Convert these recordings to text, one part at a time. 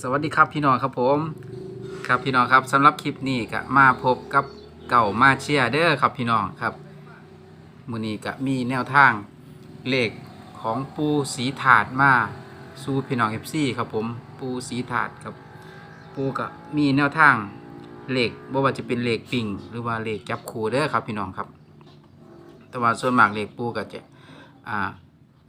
สวัสดีครับพี่น้องครับผมครับพี่น้องครับสำหรับคลิปนี้ก็มาพบกับเก่ามาเชียร์เด้อครับพี่น้องครับมือนี้ก็มีแนวทางเลขของปูสีถาดมาสู่พี่น้องเอฟซีครับผมปูสีถาดครับ ปูก็มีแนวทางเลขบ่ว่าจะเป็นเลขปิ่งหรือว่าเลขจับคู่เด้อครับพี่น้องครับ แต่ว่าส่วนมากเลขปูก็จะอ่า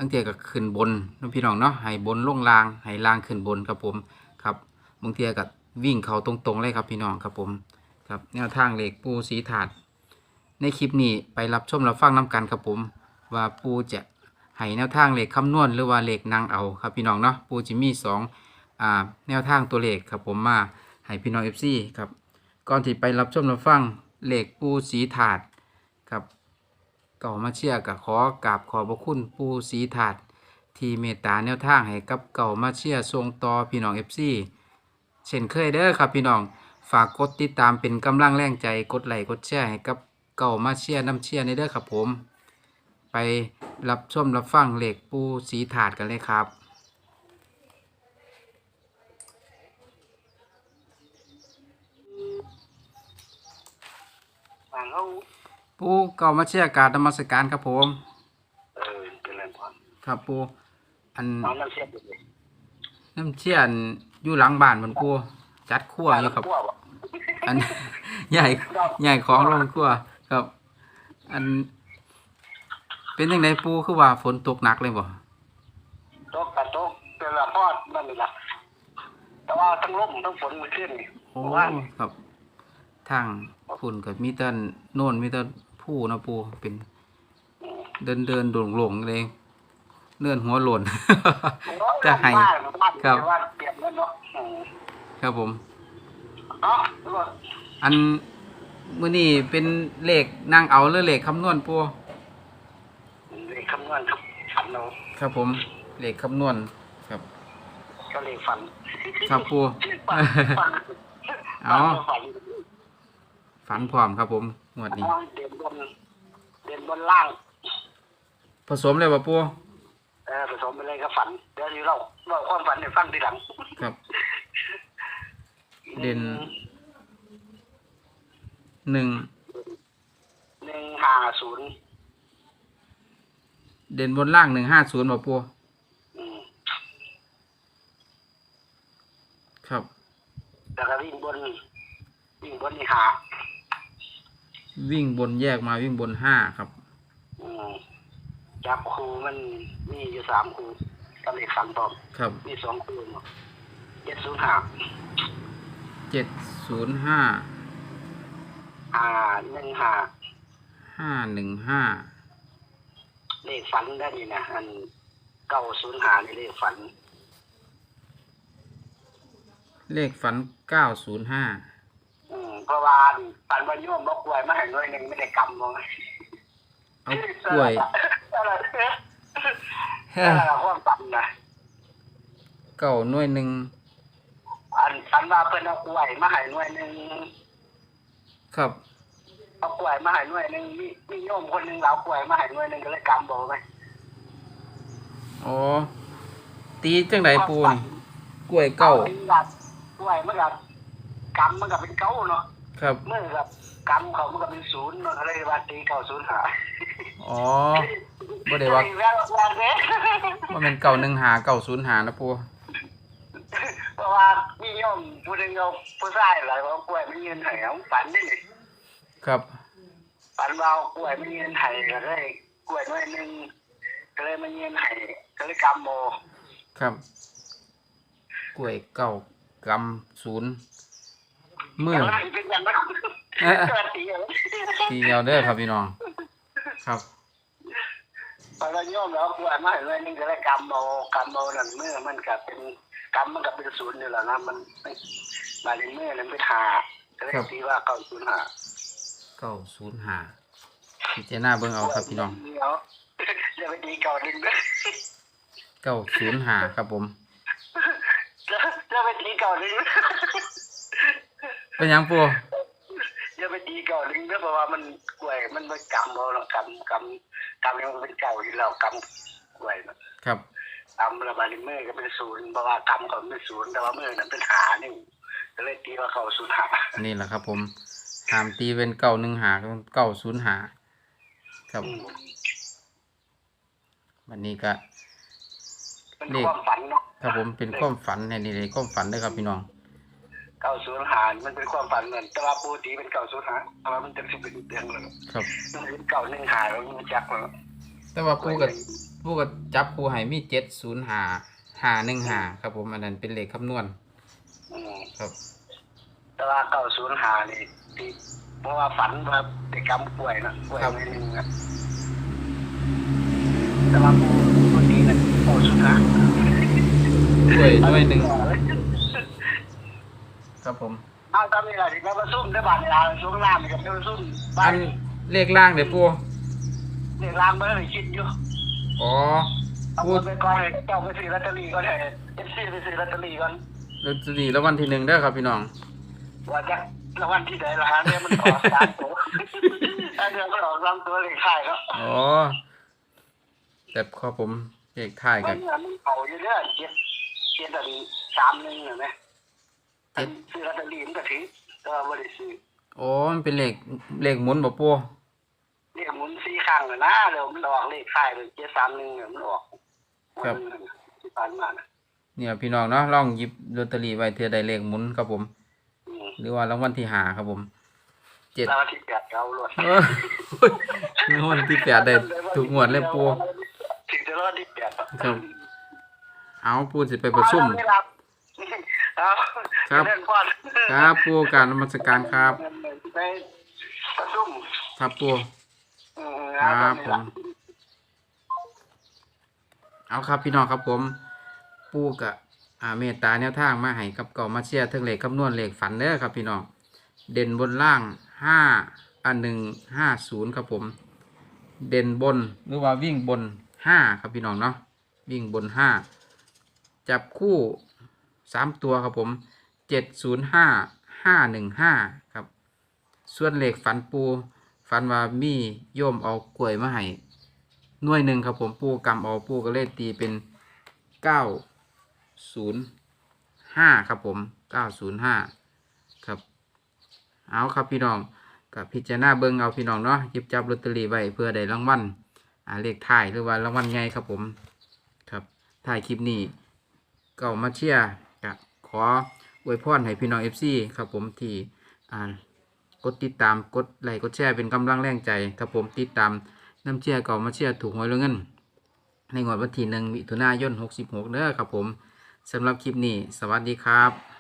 ตั้งแต่ก็ขึ้นบนเนาะพี่น้องเนาะให้บนล่งลางให้ลางขึ้นบนครับผมครับบางเทียก็วิ่งเขาตรงๆเลยครับพี่น้องครับผมครับแนวทางเหล็กปูสีถาด ในคลิปนี้ไปรับชมรับฟังน้กันครับผมว่าปูจะให้แนวทางเหล็กคำนวณหรือว่าเหล็กนางเอาครับพี่น้องเนาะปูจะมีสองอ่าแนวทางตัวเหลขครับผมมาให้พี่น้องเอฟซีครับก่อนที่ไปรับชมรับฟังเหล็กปูสีถาดครับ เก่ามาเชียร์กับขอกราบขอบพระคุณปูสีถาดที่เมตตาแนวทางให้กับเก่ามาเชียร์ทรงต่อพี่น้องเอฟซีเช่นเคยเด้อครับพี่น้องฝากกดติดตามเป็นกำลังแรงใจกดไลค์กดแชร์ให้กับเก่ามาเชียร์น้ำเชียร์ในเด้อครับผม ไปรับชมรับฟังเหล็กปูสีถาดกันเลยครับทางเขา ปูเก่ามาเชียร์กรารนมัสการครับผม เออเป็นอะไรพอครับปูอันน้องน้ำเสียบเลยน้ำเชียร์อันอยู่หลังบ้านมันปูจัดขั้วอยู่ครับ ขั้วบ่อัน ใหญ่ใหญ่ของลงครัวครับ อัน เป็นยังไงปูคือว่าฝนตกหนักเลยบ่ตกกับตกเป็นละพอดนั่นนี่ละแต่ว่าทั้งลมทั้งฝนมันขึ้นนี่โอ้ว่าครับทางฝุ่นกับมีแต่โน่นมีแต่ ผู้นะปูเป็นเดินเดินโด่งหลงๆเลยเลื่อนหัวหล่นจะให้ครับว่าเปลี่ยนแล้วเนาะอืมครับผมเนาะรถอันมื้อนี้เป็นเลขนั่งเอาหรือเลขคำนวณปูเลขคำนวณครับฝันเราครับผมเลขคำนวณครับ ก็เลขฝัน ครับปูฝันฝันเอา ฝันฝันพร้อมครับผมงวดนี้ เด่นบนเด่นบนล่าง ผสมเลยป่ะปูเออผสมไปเลยก็ฝัน เดี๋ยวนี้เราเราความฝันเนี่ยฟังทีหลัง ครับ เด่นหนึ่งหนึ่งห้าศูนย์เด่นบนล่างหนึ่งห้าศูนย์ป่ะปูอืมครับ แล้วก็วิ่งบนวิ่งบนนี่หา วิ่งบนแยกมาวิ่งบนห้าครับอืมจับครูมันมีอยู่สามครูก็เลขฝันตอบครับมีสองครูเนาะเจ็ดศูนย์ห้าเจ็ดศูนย์ห้าห้าหนึ่งห้าห้าหนึ่งห้าเลขฝันได้นี่นะอันเก้าศูนย์ห้านี่เลขฝัน เลขฝันเก้าศูนย์ห้าอืมเพ ราะว่าฝันวันโยมบอกกล้วยมาให้หน่วยหนึ่งไม่ได้กำลงเอากล้วยอะไรเฮ้อะไรความฝันนะเก้าหน่วยหนึ่งอันฝันว่าเพิ่นเอากล้วยมาให้หน่วยหนึ่งครับ เอากล้วยมาให้หน่วยหนึ่งมีมีโยมคนหนึ่งเรากล้วยมาให้หน่วยหนึ่งก็เลยกำโบไหมอ๋อ ตีจังไหนปูนี่กล้วยเก้ากล้วยมันกับกำมันกับเป็นเก้าเนาะ ครับเมื่อกับกำเขามันกับเป็นศูนย์มันก็เลยว่าตีเก้าศูนย์หาอ๋อบ่ได้ว่าแล้วแล้วเด้ว่าเป็นเก้าหนึ่งหาเก้าศูนย์หานะปูเพราะว่ามีโยมผู้หนึงเอาผู้ชายหลายว่ากล้วยมันเงินให้ของฝันนี่ครับฝันว่าเอากล้วยมันเงินให้ก็เลยกล้วยหน่วยหนึ่งก็เลยมันเงินให้ก็เลยกำโบครับกล้วยเก้ากำศูนย์ มือ แต่ว่าเป็นอย่างนั้นเอ๊ะเกิดตีเอาทีเดียวเด้อครับพี่น้อง ครับ พอเราโยมแล้วกล้วยมาให้หน่วยหนึงก็เลยกำโบกำโบนั่นเมื่อมันก็เป็นกำมันก็เป็นศูนย์อยู่แล้วนะมันมาในเมื่อนั้นเป็นหาก็เลยครับตีว่าเก้าศูนย์หาเก้าศูนย์หาพิจารณาเบิ่งเอาครับพี่น้อง เดี๋ยวจะไปตีเก่าดินเลยเก้าศูนย์หาครับผม จะจะไปตีเก่าดิน เป็นหยังปูจะไปตีเก่าดินเพราะว่ามันกล้วยมันมันกำโบเนาะกำกำกำเนี่ยมันเป็นเก่าอยู่แล้วกำกล้วยเนาะครับกำระบาดมือก็เป็นศูนย์เพราะว่ากำก็เป็นศูนย์แต่ว่ามือนั้นเป็นหานี่ก็เลยตีว่าเขาศูนย์หานี่แหละครับ ผมหามตีเป็นเก้าหนึ่งหาเก้าศูนย์หาครับอืมวันนี้ก็เป็นเลขความฝันเนาะครับผมเป็นความฝันในนี่เลยความฝันเด้อครับพี่น้อง เก้าศูนย์หามันเป็นความฝันเหมือนแต่ว่าปูตีเป็นเก้าศูนย์หาแต่ว่ามันจะสิบเป็นเดือนเลยครับมันเป็นเก้าหนึ่งหาแล้วมันจักแล้วแต่ว่าปูกับปูกับจับปูให้มีเจ็ดศูนย์หาหาหนึ่งหาครับผมอันนั้นเป็นเลขคำนวณอืมครับ แต่ว่าเก้าศูนย์หานี่ที่เพราะว่าฝันว่าเด็กกำป่วยนะป่วยในหนึ่งนะแต่ว่าปูปูตีนั่นเก้าศูนย์หาด้วยด้วยหนึ่ง ครับผม เอาตอนนี้เราถึงแม้ว่าซุ่มได้บาดเวลาซุ่มน้ำกับเรื่องซุ่มบ้าอันนเลขล่างเดี๋ยวปูเรื่องล้างไม่ได้คิดอยู่อ๋อเอาพูดไปก่อนเลยเจ้าไปซื้อลอตเตอรี่ก่อนเลยเอฟซีไปซื้อลอตเตอรี่ก่อนลอตเตอรี่แล้ววันที่หนึ่งเด้อครับพี่น้อง ว่าจะรางวัลที่ไหนละฮะเนี่ยมันออกสามตัวถ้าเดือนก็ออกสามตัวเลยค่ายแล้วอ๋อแต่ครับผมเลขท้ายมักันนมันเผาอยู่เรื่อยเจ็ดเจ็ดอันสามหนึ่งเห็นไหม เจ็ดซื้อลอตเตอรี่มันก็ถือแต่ว่าไม่ได้ซื้อโอ้มันเป็นเลขเลขหมุนบ่ปูเรียกหมุนสี่ครั้งเลยนะเดี๋ยวมันออกเลขค่ายเลยเจ็ดสามหนึ่งเนี่ยมันออกที่ผ่านมานะเนี่ยพี่น้องเนาะลองหยิบลอตเตอรี่ไว้เทื่อใดเลขหมุนครับผม อืมหรือว่ารางวัลที่หาครับผมเจ็ดแล้วที่แปดเอาหลดเออรางวัลที่แปดได้ถูกงวดเลยปู ถึงจะรอดที่แปดครับ เอาปูสิไปประชุม เอา ครับเล่นพอดครับปูการนมัสการครับไปประชุมครับปูอืมครับผม เอาครับพี่น้องครับผม ปูกะอ่าเมตตาแนวทางมาให้กับเก่ามาเชียร์ทั้งเลขคำนวณเลขฝันเด้อครับพี่น้อง เด่นบนล่างห้าอันหนึ่งห้าศูนย์ครับผม เด่นบนหรือว่าวิ่งบนห้าครับพี่น้องเนาะวิ่งบนห้าจับคู่ สามตัวครับผมเจ็ดศูนย์ห้าห้าหนึ่งห้าครับ ส่วนเลขฝันปูฝันว่ามีโยมเอากล้วยมาให้หน่วยหนึ่งครับผมปูกำเอาปูก็เลยตีเป็นเก้าศูนย์ห้าครับผมเก้าศูนย์ห้าครับ เอาครับพี่น้องกับพิจารณาเบิ่งเอาพี่น้องเนาะหยิบจับลอตเตอรี่ไว้เพื่อได้รางวัลอ่าเลขท้ายหรือว่ารางวัลใหญ่ครับผม ครับถ่ายคลิปนี้เก่ามาเชียร์ ขออวยพรให้พี่น้อง FC ครับผมที่กดติดตามกดไลค์กดแชร์เป็นกำลังแรงใจครับผมติดตามน้ำเชื่อก่อมาเชื่อถูกหวยแล้วเงิน ในงวดวันที่หนึ่งมิถุนายน 66เด้อครับผมสำหรับคลิปนี้ สวัสดีครับ